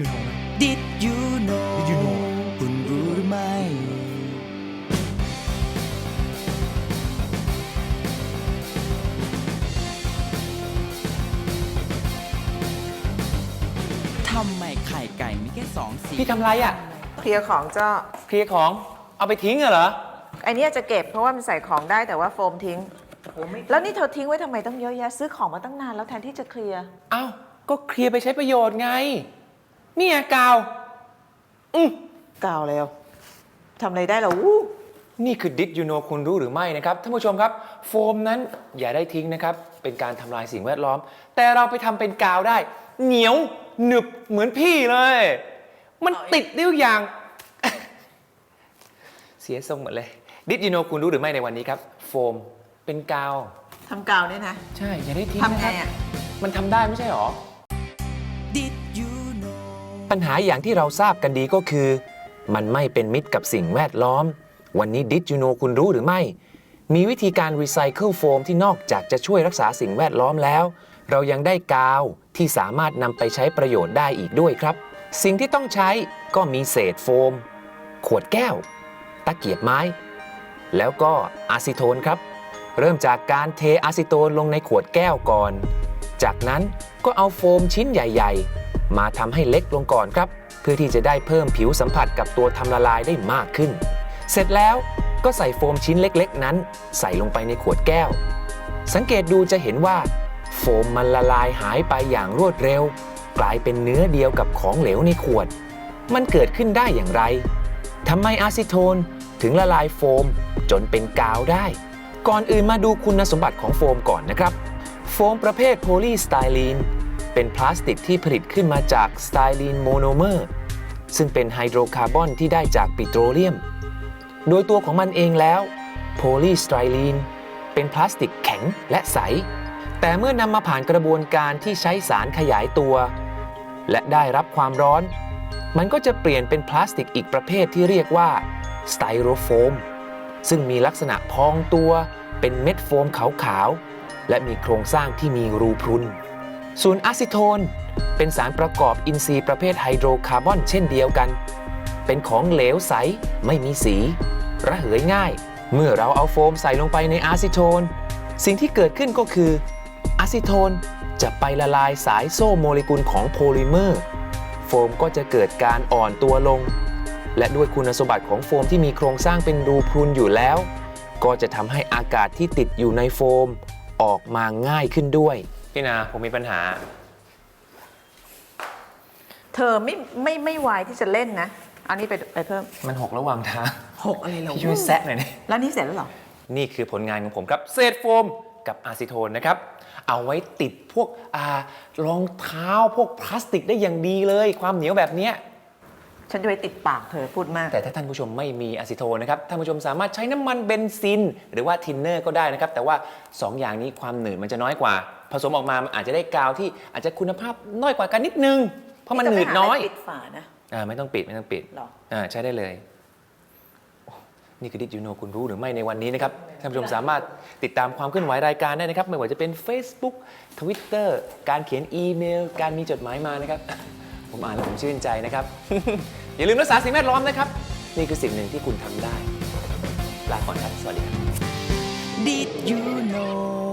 you know นะ Did you know Did you know คุณรู้หรือไม่ ทำไมไข่ไก่มีแค่สองสี พี่ทำไรอะเคลียร์ของเจ้าเคลียร์ของเอาไปทิ้งเหรอไอันนี้จะเก็บเพราะว่ามันใส่ของได้แต่ว่าโฟมทิ้ง แล้วนี่เธอทิ้งไว้ทำไมต้องเยอะแยะ ซื้อของมาตั้งนานแล้วแทนที่จะเคลียร์ เอ้าก็เคลียร์ไปใช้ประโยชน์ไง เนี่ยกาว อืมกาวแล้วทำอะไรได้เหรอวู้นี่คือ did you know คุณรู้หรือไม่นะครับท่านผู้ชมครับ โฟมนั้นอย่าได้ทิ้งนะครับ เป็นการทำลายสิ่งแวดล้อม แต่เราไปทำเป็นกาวได้ เหนียวหนึบเหมือนพี่เลย มันติดได้ทุกอย่าง เสียทรงหมดเลย did you know คุณรู้หรือไม่ในวันนี้ครับ โฟมเป็นกาว ทำกาวเนี่ยนะ ใช่ อย่าได้ทิ้งทำนะไงครับอะ มันทำได้ไม่ใช่หรอ Did you know ปัญหาอย่างที่เราทราบกันดีก็คือ มันไม่เป็นมิตรกับสิ่งแวดล้อม วันนี้ดิจิโนคุณรู้หรือไม่ มีวิธีการรีไซเคิลโฟมที่นอกจากจะช่วยรักษาสิ่งแวดล้อมแล้ว เรายังได้กาวที่สามารถนำไปใช้ประโยชน์ได้อีกด้วยครับ สิ่งที่ต้องใช้ก็มีเศษโฟม ขวดแก้ว ตะเกียบไม้ แล้วก็อะซิโทนครับ เริ่มจากการเทอะซิโทนลงในขวดแก้วก่อน จากนั้นก็เอาโฟมชิ้นใหญ่ ๆ มาทำให้เล็กลงก่อนครับ เพื่อที่จะได้เพิ่มผิวสัมผัสกับตัวทำละลายได้มากขึ้น เสร็จแล้วก็ใส่โฟมชิ้นเล็กๆ นั้น ใส่ลงไปในขวดแก้ว สังเกตดูจะเห็นว่า โฟมมันละลายหายไปอย่างรวดเร็ว กลายเป็นเนื้อเดียวกับของเหลวในขวด มันเกิดขึ้นได้อย่างไรทำไมอะซิโทนถึงละลายโฟมจนเป็นกาวได้ ก่อนอื่นมาดูคุณสมบัติของโฟมก่อนนะครับ โฟมประเภทโพลีสไตรีน เป็นพลาสติกที่ผลิตขึ้นมาจากสไตรีนโมโนเมอร์ซึ่งเป็นไฮโดรคาร์บอนที่ได้จากปิโตรเลียม โดยตัวของมันเองแล้วโพลีสไตรีนเป็นพลาสติกแข็งและใส แต่เมื่อนำมาผ่านกระบวนการที่ใช้สารขยายตัว และได้รับความร้อน มันก็จะเปลี่ยนเป็นพลาสติกอีกประเภทที่เรียกว่าสไตโรโฟมซึ่งมีลักษณะพองตัวเป็นเม็ดโฟมขาวๆและมีโครงสร้างที่มีรูพรุน ส่วนอะซิโทน เป็นสารประกอบอินทรีย์ประเภทไฮโดรคาร์บอนเช่นเดียวกัน เป็นของเหลวใสไม่มีสี ระเหยง่าย เมื่อเราเอาโฟมใส่ลงไปในอะซิโทน สิ่งที่เกิดขึ้นก็คืออะซิโทนจะไปละลายสายโซ่โมเลกุลของโพลิเมอร์ โฟมก็จะเกิดการอ่อนตัวลง และด้วยคุณสมบัติของโฟมที่มีโครงสร้างเป็นรูพรุนอยู่แล้ว ก็จะทำให้อากาศที่ติดอยู่ในโฟม ออกมาง่ายขึ้นด้วย พี่นาผมมีปัญหา เธอไม่ไม่ไม่ไวายที่จะเล่นนะเอานี้ไปไปเพิ่มมันหกระหว่างทางหกอะไรเหรอพี่ช่วยแซะหน่อยนะ แล้วนี่เสร็จแล้วเหรอ นี่คือผลงานของผมครับ เศษโฟมกับอะซิโทนนะครับ เอาไว้ติดพวกอารองเท้าพวกพลาสติกได้อย่างดีเลย ความเหนียวแบบเนี้ย ฉันจะไปติดปากเธอพูดมาก แต่ถ้าท่านผู้ชมไม่มีอะซิโทนนะครับท่านผู้ชมสามารถใช้น้ำมันเบนซิน หรือว่าทินเนอร์ก็ได้นะครับ แต่ว่า 2 อย่างนี้ความหนืดมันจะน้อยกว่า ผสมออกมามันอาจจะได้กาวที่อาจจะคุณภาพน้อยกว่ากันนิดนึง เพราะมันหนืดน้อยปิดฝานะอ่าไม่ต้องปิดไม่ต้องปิดหรออ่าใช้ได้เลยโอ้นี่คือดิจิโนคุณรู้หรือไม่ในวันนี้นะครับท่านผู้ชมสามารถติดตามความเคลื่อนไหวรายการได้นะครับ ไม่ว่าจะเป็น Facebook Twitter การเขียนอีเมล การมีจดหมายมานะครับ ผมอ่านแล้วผมชื่นใจนะครับ อย่าลืมรักษาสิ่งแวดล้อมนะครับ นี่คือสิ่งหนึ่งที่คุณทำได้ลาก่อนครับสวัสดีครับ Did you know